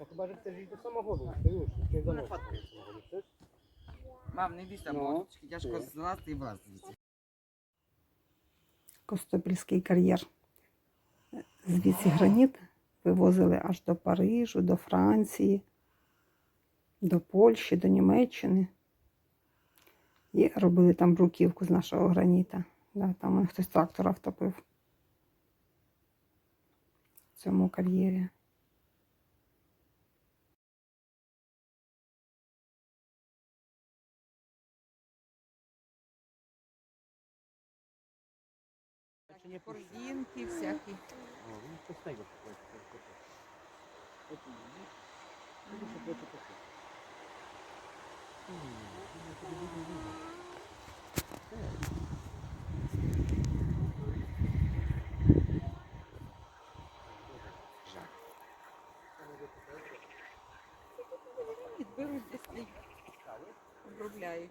А хіба ж це ж до самого году, стоїш, чи до нас? Мам, не бійся, Ну, бо тяжко ну. злазити і влазити звідси. Костопільський кар'єр. Звідси граніт вивозили аж до Парижу, до Франції, до Польщі, до Німеччини. І робили там бруківку з нашого граніта. Да, там хтось трактора втопив в цьому кар'єрі. Корзинки всякі. Беруть десь обробляють.